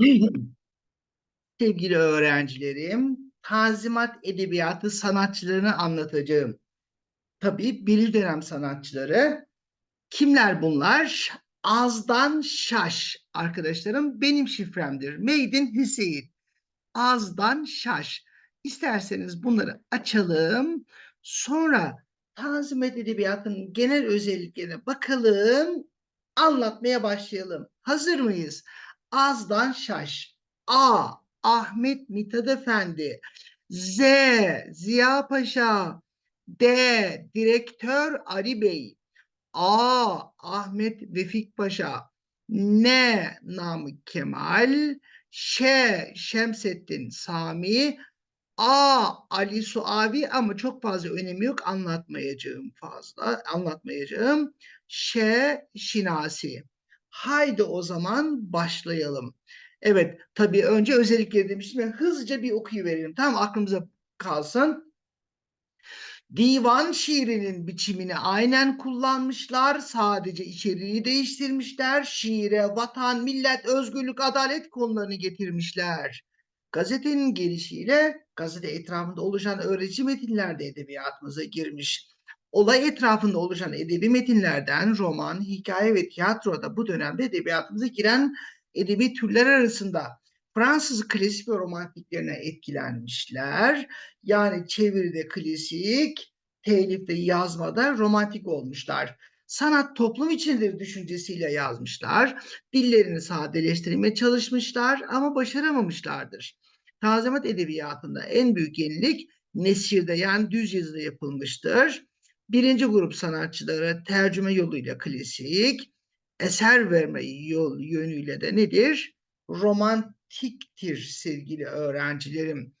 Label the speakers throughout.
Speaker 1: Sevgili öğrencilerim, Tanzimat Edebiyatı sanatçılarını anlatacağım. Tabii birinci dönem sanatçıları. Kimler bunlar? Azdan Şaş arkadaşlarım benim şifremdir. Meydin Hüseyin. Azdan Şaş. İsterseniz bunları açalım. Sonra Tanzimat Edebiyatı'nın genel özelliklerine bakalım. Anlatmaya başlayalım. Hazır mıyız? Azdan Şaş. A. Ahmet Mithat Efendi. Z. Ziya Paşa. D. Direktör Ali Bey. A. Ahmet Vefik Paşa. N. Namık Kemal. Ş. Şemsettin Sami. A. Ali Suavi ama çok fazla önemi yok anlatmayacağım fazla anlatmayacağım. Ş. Şinasi. Haydi o zaman başlayalım. Evet tabii önce özellikleri demiştim. Ben hızlıca bir okuyuverelim. Tamam aklımıza kalsın. Divan şiirinin biçimini aynen kullanmışlar. Sadece içeriği değiştirmişler. Şiire vatan, millet, özgürlük, adalet konularını getirmişler. Gazetenin gelişiyle gazete etrafında oluşan öğretici metinler de edebiyatımıza girmiş. Olay etrafında oluşan edebi metinlerden roman, hikaye ve tiyatro da bu dönemde edebiyatımıza giren edebi türler arasında Fransız klasik ve romantiklerine etkilenmişler. Yani çeviride klasik, telifte yazmada romantik olmuşlar. Sanat toplum içindir düşüncesiyle yazmışlar. Dillerini sadeleştirmeye çalışmışlar ama başaramamışlardır. Tazimat edebiyatında en büyük yenilik nesirde yani düz yazıda yapılmıştır. Birinci grup sanatçıları tercüme yoluyla klasik, eser verme yol yönüyle de nedir? Romantiktir sevgili öğrencilerim.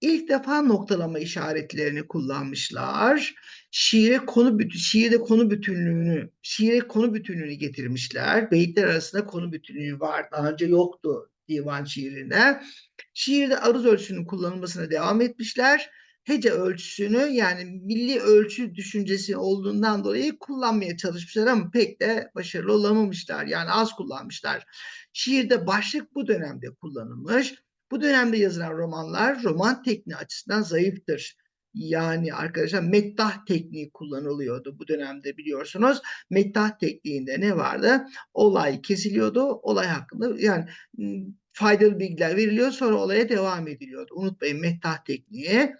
Speaker 1: İlk defa noktalama işaretlerini kullanmışlar. Şiire konu şiirde konu bütünlüğünü, şiire konu bütünlüğünü getirmişler. Beyitler arasında konu bütünlüğü var. Daha önce yoktu divan şiirinde. Şiirde aruz ölçüsünün kullanılmasına devam etmişler hece ölçüsünü yani milli ölçü düşüncesi olduğundan dolayı kullanmaya çalışmışlar ama pek de başarılı olamamışlar. Yani az kullanmışlar. Şiirde başlık bu dönemde kullanılmış. Bu dönemde yazılan romanlar roman tekniği açısından zayıftır. Yani arkadaşlar meddah tekniği kullanılıyordu bu dönemde biliyorsunuz. Meddah tekniğinde ne vardı? Olay kesiliyordu. Olay hakkında yani faydalı bilgiler veriliyor sonra olaya devam ediliyordu. Unutmayın meddah tekniği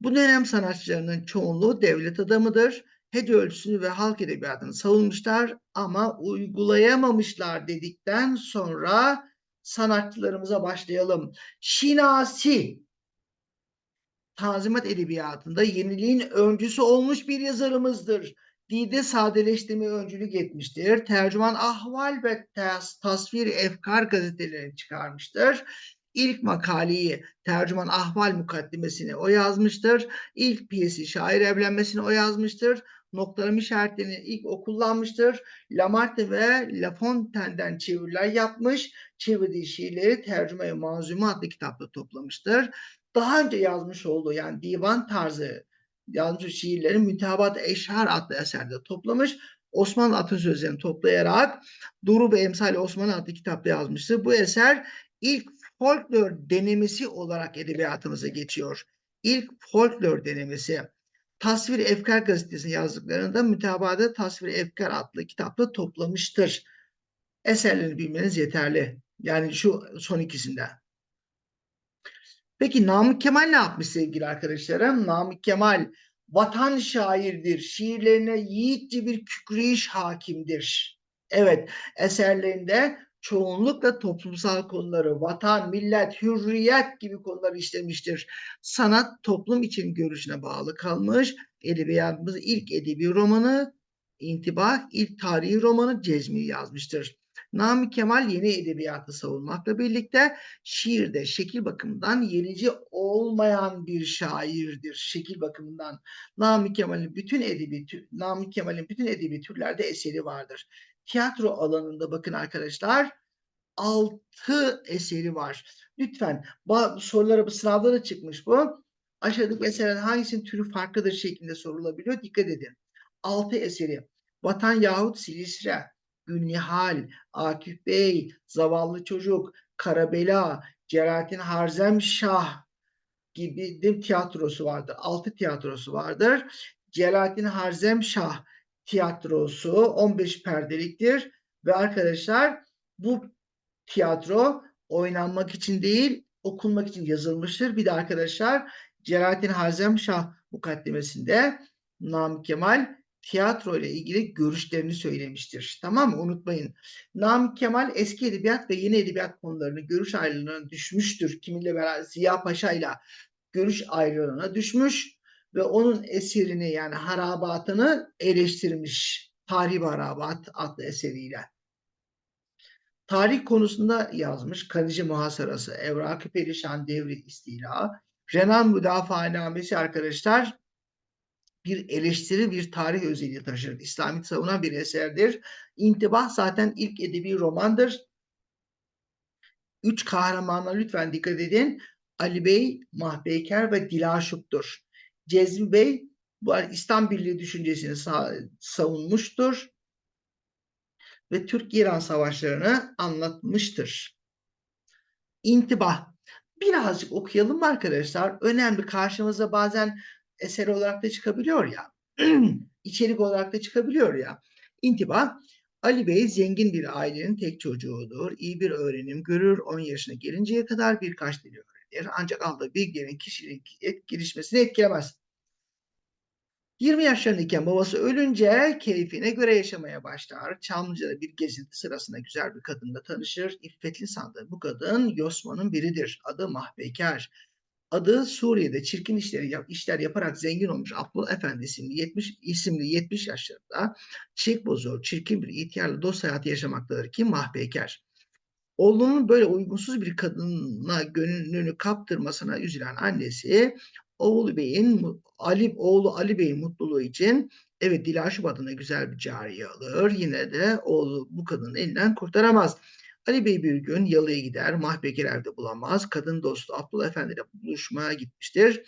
Speaker 1: bu dönem sanatçılarının çoğunluğu devlet adamıdır. Hece ölçüsünü ve halk edebiyatını savunmuşlar ama uygulayamamışlar dedikten sonra sanatçılarımıza başlayalım. Şinasi Tanzimat Edebiyatı'nda yeniliğin öncüsü olmuş bir yazarımızdır. Dide sadeleştirme öncülük etmiştir. Tercüman ahval ve tas tasvir efkar gazetelerini çıkarmıştır. İlk makaleyi tercüman ahval mukaddimesini o yazmıştır. İlk piyesi şair evlenmesini o yazmıştır. Noktalama işaretlerini ilk o kullanmıştır. Lamartine ve La Fontaine'den çeviriler yapmış. Çevirdiği şiirleri Tercüme-i Manzume adlı kitapta toplamıştır. Daha önce yazmış olduğu yani divan tarzı yazmış şiirleri Mütehabat Eşhar adlı eserde toplamış. Osmanlı atasözlerini toplayarak Duru ve Emsal Osmanlı adlı kitapta yazmıştır. Bu eser ilk folklor denemesi olarak edebiyatımıza geçiyor. İlk folklor denemesi. Tasvir Efkar gazetesinin yazdıklarında mütebada Tasvir Efkar adlı kitapta toplamıştır. Eserlerini bilmeniz yeterli. Yani şu son ikisinde. Peki Namık Kemal ne yapmış sevgili arkadaşlarım? Namık Kemal vatan şairdir. Şiirlerine yiğitçe bir kükreyiş hakimdir. Evet eserlerinde çoğunlukla toplumsal konuları, vatan, millet, hürriyet gibi konuları işlemiştir. Sanat toplum için görüşüne bağlı kalmış. Edebiyatımız ilk edebi romanı, intibah, ilk tarihi romanı Cezmi yazmıştır. Nami Kemal yeni edebiyatı savunmakla birlikte şiirde şekil bakımından yenici olmayan bir şairdir şekil bakımından. Nami Kemal'in bütün edebi Nami Kemal'in bütün edebi türlerde eseri vardır tiyatro alanında bakın arkadaşlar altı eseri var. Lütfen sorulara bu sınavlara çıkmış bu. Aşağıdaki eserlerin hangisinin türü farklıdır şeklinde sorulabiliyor. Dikkat edin. Altı eseri. Vatan yahut Silistre, Gülnihal, Akif Bey, Zavallı Çocuk, Karabela, Celalettin Harzemşah gibi de tiyatrosu vardır. Altı tiyatrosu vardır. Celalettin Harzemşah tiyatrosu 15 perdeliktir ve arkadaşlar bu tiyatro oynanmak için değil okunmak için yazılmıştır. Bir de arkadaşlar Celalettin Harzemşah mukaddemesinde Namık Kemal tiyatro ile ilgili görüşlerini söylemiştir. Tamam mı? Unutmayın. Namık Kemal eski edebiyat ve yeni edebiyat konularını görüş ayrılığına düşmüştür. Kiminle beraber Ziya Paşa ile görüş ayrılığına düşmüş ve onun eserini yani harabatını eleştirmiş. Tarih Harabat adlı eseriyle. Tarih konusunda yazmış. Kanice Muhasarası, Evrak-ı Perişan Devri İstila, Renan Müdafaanamesi arkadaşlar bir eleştiri, bir tarih özelliği taşır. İslamiyet savunan bir eserdir. İntibah zaten ilk edebi romandır. Üç kahramana lütfen dikkat edin. Ali Bey, Mahbeyker ve Dilaşup'tur. Cezmi Bey bu İslam Birliği düşüncesini savunmuştur ve Türk-İran savaşlarını anlatmıştır. İntibah. Birazcık okuyalım arkadaşlar? Önemli karşımıza bazen eser olarak da çıkabiliyor ya. içerik olarak da çıkabiliyor ya. İntibah. Ali Bey zengin bir ailenin tek çocuğudur. İyi bir öğrenim görür. 10 yaşına gelinceye kadar birkaç dili öğrenir. Ancak aldığı bilgilerin kişilik gelişmesini etkilemez. 20 yaşlarındayken babası ölünce keyfine göre yaşamaya başlar. Çamlıca'da bir gezinti sırasında güzel bir kadınla tanışır. İffetli sandığı bu kadın Yosman'ın biridir. Adı Mahbekar. Adı Suriye'de çirkin işleri işler yaparak zengin olmuş Abdullah Efendi isimli 70 isimli 70 yaşlarında çiçek bozor, çirkin bir ihtiyarla dost hayatı yaşamaktadır ki Mahbekar. Oğlunun böyle uygunsuz bir kadına gönlünü kaptırmasına üzülen annesi oğlu Bey'in Ali oğlu Ali Bey'in mutluluğu için evet Dilaşıp adına güzel bir cariye alır. Yine de oğlu bu kadının elinden kurtaramaz. Ali Bey bir gün yalıya gider. Mahbekir evde bulamaz. Kadın dostu Abdullah Efendi ile buluşmaya gitmiştir.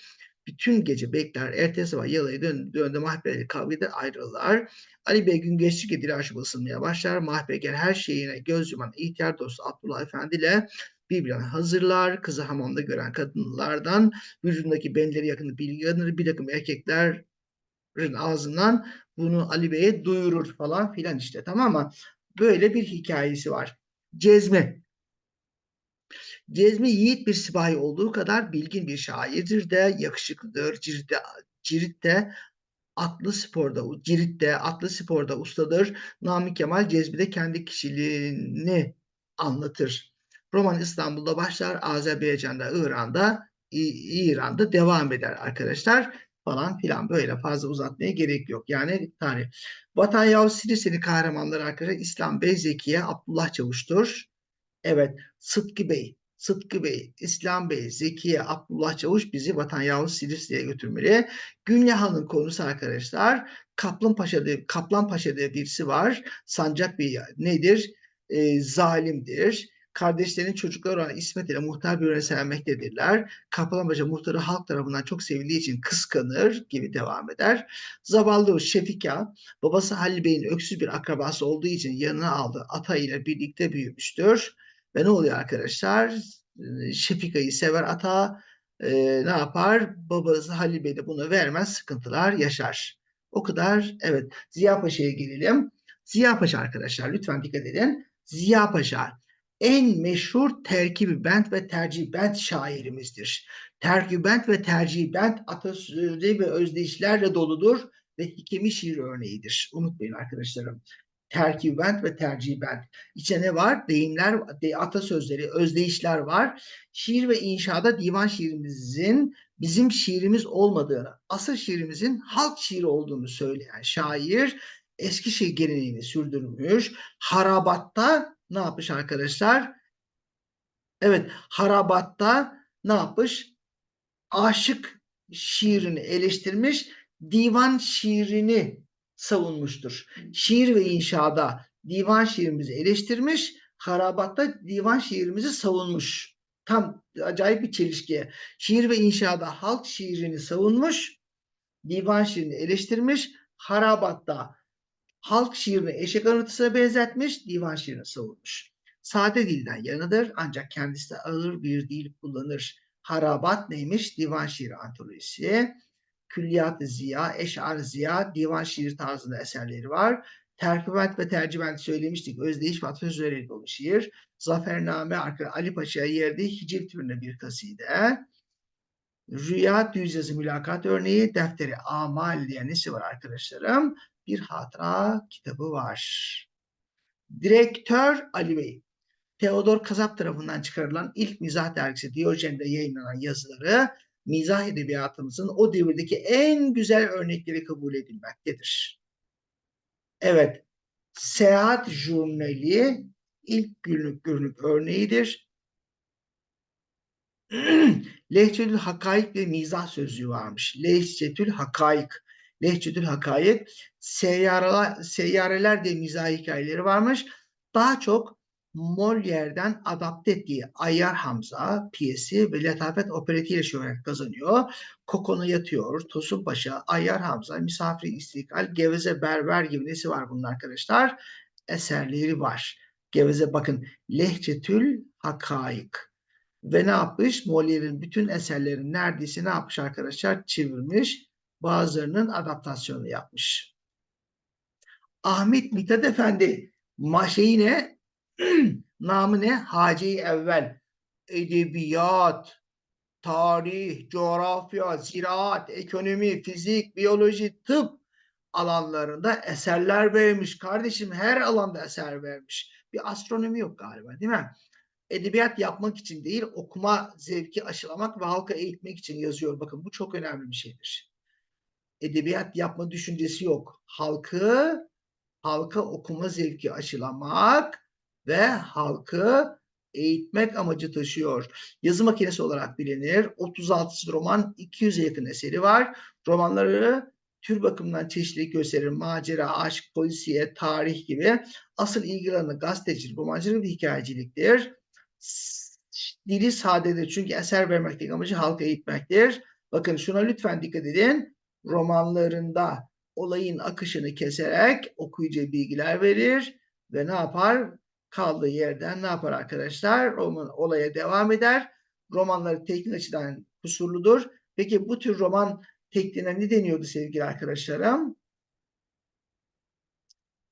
Speaker 1: Bütün gece bekler. Ertesi sabah yalıya dön, döndü Mahbekir kavga eder ayrılırlar. Ali Bey gün geçtikçe Dilaşıp ısınmaya başlar. Mahbekir her şeyine göz yuman ihtiyar dostu Abdullah Efendi ile birbirine hazırlar. Kızı hamamda gören kadınlardan vücudundaki benleri yakını bilgi alınır. Bir takım erkeklerin ağzından bunu Ali Bey'e duyurur falan filan işte tamam mı? Böyle bir hikayesi var. Cezmi. Cezmi yiğit bir sipahi olduğu kadar bilgin bir şairdir de, yakışıklıdır, Cirit'te, Cirit'te atlı sporda, Cirit'te atlı sporda ustadır. Nami Kemal Cezmi'de kendi kişiliğini anlatır. Roman İstanbul'da başlar, Azerbaycan'da, İran'da, İran'da devam eder arkadaşlar falan filan böyle fazla uzatmaya gerek yok. Yani tarih. Vatan Yavuz Siliseli kahramanları arkadaşlar İslam Bey Zekiye Abdullah Çavuş'tur. Evet Sıtkı Bey, Sıtkı Bey, İslam Bey, Zekiye, Abdullah Çavuş bizi Vatan Yavuz Siliseli'ye götürmeli. Gülnihan'ın konusu arkadaşlar Kaplan Paşa diye, Kaplan Paşa diye birisi var. Sancak Bey nedir? E, zalimdir kardeşlerinin çocukları olan İsmet ile muhtar birbirine sevmektedirler. Kaplanbaşı muhtarı halk tarafından çok sevildiği için kıskanır gibi devam eder. Zavallı Şefika babası Halil Bey'in öksüz bir akrabası olduğu için yanına aldığı ata ile birlikte büyümüştür. Ve ne oluyor arkadaşlar? Şefika'yı sever ata e, ne yapar? Babası Halil Bey de bunu vermez sıkıntılar yaşar. O kadar evet Ziya Paşa'ya gelelim. Ziya Paşa arkadaşlar lütfen dikkat edin. Ziya Paşa en meşhur terkibi bent ve tercih bent şairimizdir. Terkibi bent ve tercih bent atasözleri ve özdeyişlerle doludur ve hikemi şiir örneğidir. Unutmayın arkadaşlarım. Terkibi bent ve tercih bent. İçine ne var? Deyimler, atasözleri, özdeyişler var. Şiir ve inşada divan şiirimizin bizim şiirimiz olmadığını, asıl şiirimizin halk şiiri olduğunu söyleyen şair eski şey geleneğini sürdürmüş. Harabatta ne yapmış arkadaşlar? Evet Harabat'ta ne yapmış? Aşık şiirini eleştirmiş, divan şiirini savunmuştur. Şiir ve inşada divan şiirimizi eleştirmiş, Harabat'ta divan şiirimizi savunmuş. Tam acayip bir çelişki. Şiir ve inşada halk şiirini savunmuş, divan şiirini eleştirmiş, Harabat'ta Halk şiirini eşek anıtısına benzetmiş, divan şiirini savunmuş. Sade dilden yanıdır ancak kendisi de ağır bir dil kullanır. Harabat neymiş? Divan şiiri antolojisi. Külliyat-ı Ziya, Eş'ar Ziya, divan şiir tarzında eserleri var. Terkübat ve tercüment söylemiştik. Özdeyiş ve üzerine dolu şiir. Zafername Ali Paşa'ya yerdiği hicil türüne bir kaside. Rüya düz yazı mülakat örneği defteri amal diye nesi var arkadaşlarım? Bir hatıra kitabı var. Direktör Ali Bey. Theodor Kazap tarafından çıkarılan ilk mizah dergisi Diyojen'de yayınlanan yazıları mizah edebiyatımızın o devirdeki en güzel örnekleri kabul edilmektedir. Evet, Seyahat Jurnali ilk günlük günlük örneğidir. Lehçetül Hakaik ve Mizah sözlüğü varmış. Lehçetül Hakaik. Lehçetül Hakaik seyyareler, seyyareler diye mizah hikayeleri varmış. Daha çok Molière'den adapte ettiği Ayyar Hamza piyesi ve Letafet operetiyle şöhret kazanıyor. Kokona yatıyor, Tosun Paşa, Ayyar Hamza, Misafir İstiklal, Geveze Berber gibi nesi var bunun arkadaşlar? Eserleri var. Geveze bakın Lehçetül Hakaik. Ve ne yapmış? Molière'in bütün eserlerini neredeyse ne yapmış arkadaşlar? Çevirmiş. Bazılarının adaptasyonu yapmış. Ahmet Mithat Efendi şeyi ne? Namı ne? Haci Evvel. Edebiyat, tarih, coğrafya, ziraat, ekonomi, fizik, biyoloji, tıp alanlarında eserler vermiş. Kardeşim her alanda eser vermiş. Bir astronomi yok galiba değil mi? Edebiyat yapmak için değil, okuma zevki aşılamak ve halka eğitmek için yazıyor. Bakın bu çok önemli bir şeydir. Edebiyat yapma düşüncesi yok. Halkı, halka okuma zevki aşılamak ve halkı eğitmek amacı taşıyor. Yazı makinesi olarak bilinir. 36 roman, 200'e yakın eseri var. Romanları tür bakımından çeşitlilik gösterir. Macera, aşk, polisiye, tarih gibi. Asıl ilgi alanı gazetecilik, romancılık ve hikayeciliktir. Dili sadedir çünkü eser vermekteki amacı halka eğitmektir. Bakın şuna lütfen dikkat edin. Romanlarında olayın akışını keserek okuyucuya bilgiler verir ve ne yapar? kaldığı yerden ne yapar arkadaşlar? Roman olaya devam eder. Romanları teknik açıdan kusurludur. Peki bu tür roman tekniğine ne deniyordu sevgili arkadaşlarım?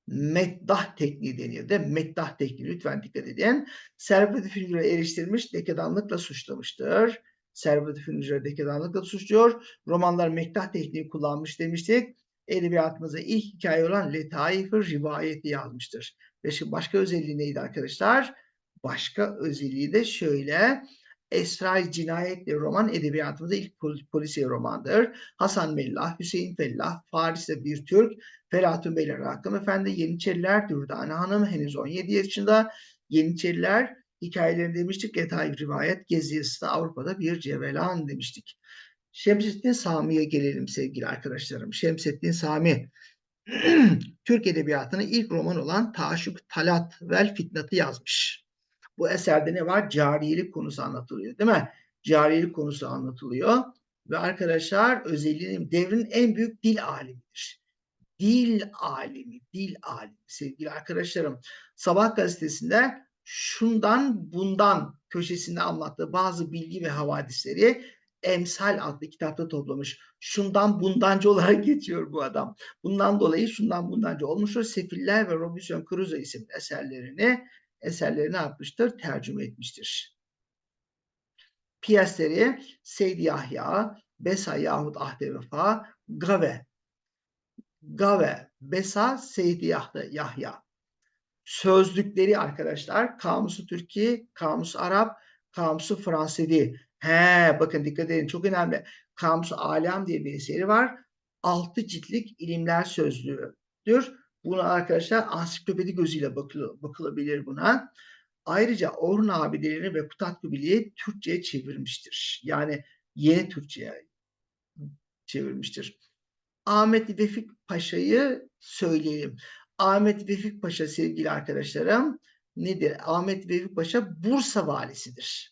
Speaker 1: meddah tekniği deniyor mi? Meddah tekniği lütfen dikkat edin. Servet Fünger'e eriştirilmiş dekadanlıkla suçlamıştır. Servet Fünger'e dekadanlıkla suçluyor. Romanlar meddah tekniği kullanmış demiştik. Edebiyatımıza ilk hikaye olan Letaif-ı Rivayeti yazmıştır. Ve şimdi başka özelliği neydi arkadaşlar? Başka özelliği de şöyle. Esra Cinayetli roman edebiyatımızda ilk polisiye romandır. Hasan Mellah, Hüseyin Fellah, Paris'te bir Türk, Felatun Beyler Hakkım Efendi, Yeniçeriler, Dürdane Hanım henüz 17 yaşında. Yeniçeriler hikayeleri demiştik. Yatay rivayet Gezi Avrupa'da bir cevelan demiştik. Şemsettin Sami'ye gelelim sevgili arkadaşlarım. Şemsettin Sami Türk Edebiyatı'nın ilk roman olan Taşuk Talat vel Fitnat'ı yazmış. Bu eserde ne var? Cariyelik konusu anlatılıyor değil mi? Cariyelik konusu anlatılıyor. Ve arkadaşlar özelliğinin devrin en büyük dil alimidir. Dil alimi, dil alimi sevgili arkadaşlarım. Sabah gazetesinde şundan bundan köşesinde anlattığı bazı bilgi ve havadisleri Emsal adlı kitapta toplamış. Şundan bundancı olarak geçiyor bu adam. Bundan dolayı şundan bundancı olmuştur. Sefiller ve Robinson Crusoe isimli eserlerini eserlerini yapmıştır? Tercüme etmiştir. Piyesleri Seyd Yahya, Besa yahut Ahde Vefa, Gave. Gave, Besa, Seyd Yahya. Sözlükleri arkadaşlar, Kamusu Türkiye, Kamus Arap, Kamusu Fransedi. He bakın dikkat edin çok önemli. Kamus Alem diye bir eseri var. Altı ciltlik ilimler sözlüğüdür. Buna arkadaşlar ansiklopedi gözüyle bakıl bakılabilir buna. Ayrıca Orhun abilerini ve Kutat Kubili'yi Türkçe'ye çevirmiştir. Yani yeni Türkçe'ye çevirmiştir. Ahmet Vefik Paşa'yı söyleyelim. Ahmet Vefik Paşa sevgili arkadaşlarım nedir? Ahmet Vefik Paşa Bursa valisidir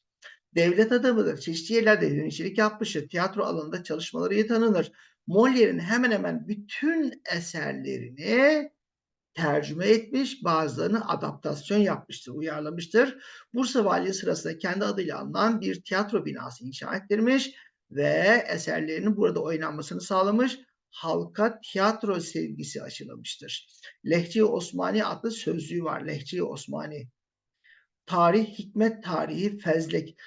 Speaker 1: devlet adamıdır. Çeşitli yerlerde yöneticilik yapmıştır. Tiyatro alanında çalışmaları iyi tanınır. Molière'in hemen hemen bütün eserlerini tercüme etmiş, bazılarını adaptasyon yapmıştır, uyarlamıştır. Bursa Valiliği sırasında kendi adıyla anılan bir tiyatro binası inşa ettirmiş ve eserlerinin burada oynanmasını sağlamış. Halka tiyatro sevgisi aşılamıştır. Lehçe-i Osmani adlı sözlüğü var. Lehçe-i Osmani. Tarih, hikmet tarihi, fezlek.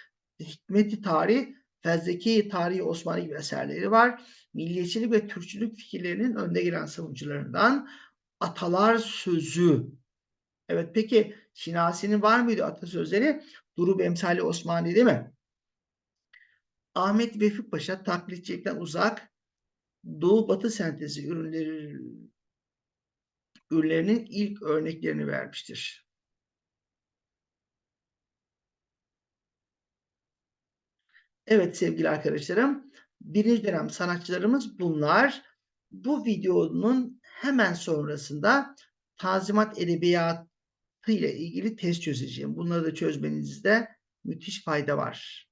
Speaker 1: Hikmeti tarih, fezleki tarihi Osmani gibi eserleri var. Milliyetçilik ve Türkçülük fikirlerinin önde gelen savunucularından atalar sözü. Evet peki Şinasi'nin var mıydı atasözleri? Durub emsali Osmani değil mi? Ahmet Vefik Paşa taklitçilikten uzak Doğu Batı sentezi ürünleri ürünlerinin ilk örneklerini vermiştir. Evet sevgili arkadaşlarım, birinci dönem sanatçılarımız bunlar. Bu videonun hemen sonrasında Tanzimat Edebiyatı ile ilgili test çözeceğim. Bunları da çözmenizde müthiş fayda var.